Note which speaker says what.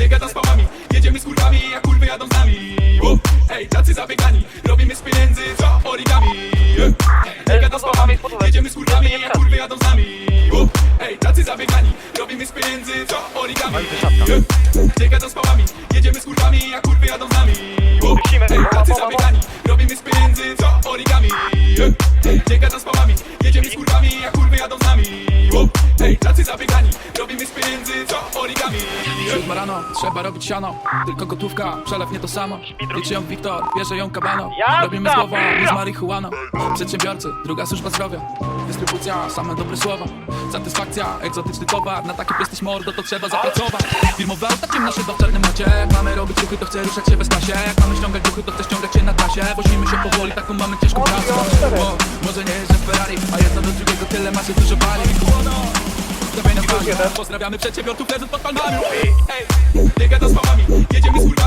Speaker 1: nie gadam z pałami Jedziemy z kurwami, a kurwy jadą z nami. U, Ej, tacy zabiegani, robimy z pieniędzy co origami. Nie gadam z pałami, jedziemy z kurwami, a kurwy jadą z nami. U, Ej, tacy zabiegani, robimy z pieniędzy co origami. Nie gadam z pałami, jedziemy z kurwami, a kurwy jadą z nami. U, Ej, tacy zabiegani, robimy z pieniędzy co origami. Nie gadam z pałami, jedziemy z kurwami, robimy z pieniędzy co origami.
Speaker 2: Siódma rano, trzeba robić siano. Tylko gotówka, przelew nie to samo. Liczy ją Wiktor, bierze ją Kabano Robimy nie z marihuaną. Przedsiębiorcy, druga służba zdrowia. Dystrybucja, same dobre słowa. Satysfakcja, egzotyczny towar. Na taki jesteś mordo, to trzeba zapracować. Firmowe auta, ciemna szyba w czarnym macie. Jak mamy robić ruchy, to chcę ruszać się bez pasie Jak mamy ściągać duchy, to chcę ściągać się na trasie. Wozimy się powoli, taką mamy ciężką pracę. O, Może nie jeżdżę Ferrari, a jedno do drugiego tyle ma się dużo Bali. Pozdrawiamy przedsiębiorców leżąc pod palmami.
Speaker 1: Ej, nie gadam z pałami, jedziemy z kurwami,